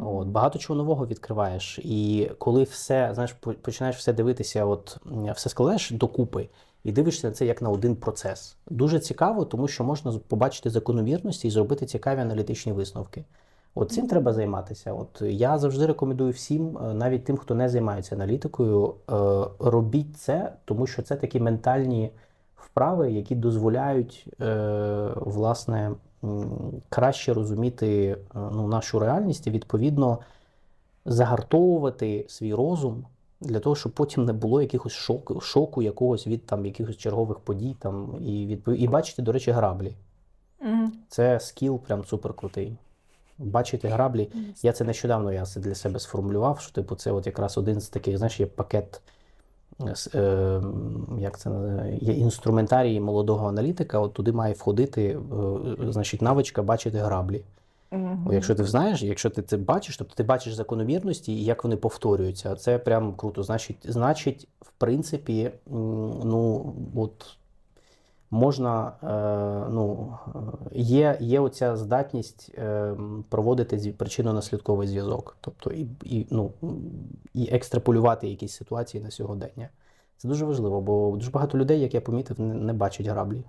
От, багато чого нового відкриваєш. І коли все, знаєш, починаєш все дивитися, от все складаєш докупи і дивишся на це як на один процес. Дуже цікаво, тому що можна побачити закономірності і зробити цікаві аналітичні висновки. От цим треба займатися. От я завжди рекомендую всім, е, навіть тим, хто не займається аналітикою, е, робіть це, тому що це такі ментальні вправи, які дозволяють е, власне краще розуміти е, ну, нашу реальність і відповідно загартовувати свій розум для того, щоб потім не було якихось шоку, шоку якогось від там якихось чергових подій там і відпов... і бачити, до речі, граблі. Мгм. Це скіл прям супер крутий. Бачити граблі. Я це нещодавно я це для себе сформулював, що типу це от якраз один з таких, знаєш, є пакет, як це є інструментарії молодого аналітика, от туди має входити, е, значить, навичка бачити граблі. Угу. Якщо ти знаєш, якщо ти це бачиш, тобто ти бачиш закономірності і як вони повторюються, це прям круто. Значить, значить, в принципі, ну от можна, е, ну, є, є оця здатність е, проводити причинно-наслідковий зв'язок, тобто і, і, ну, і екстраполювати якісь ситуації на сьогодення. Це дуже важливо, бо дуже багато людей, як я помітив, не, не бачать граблі.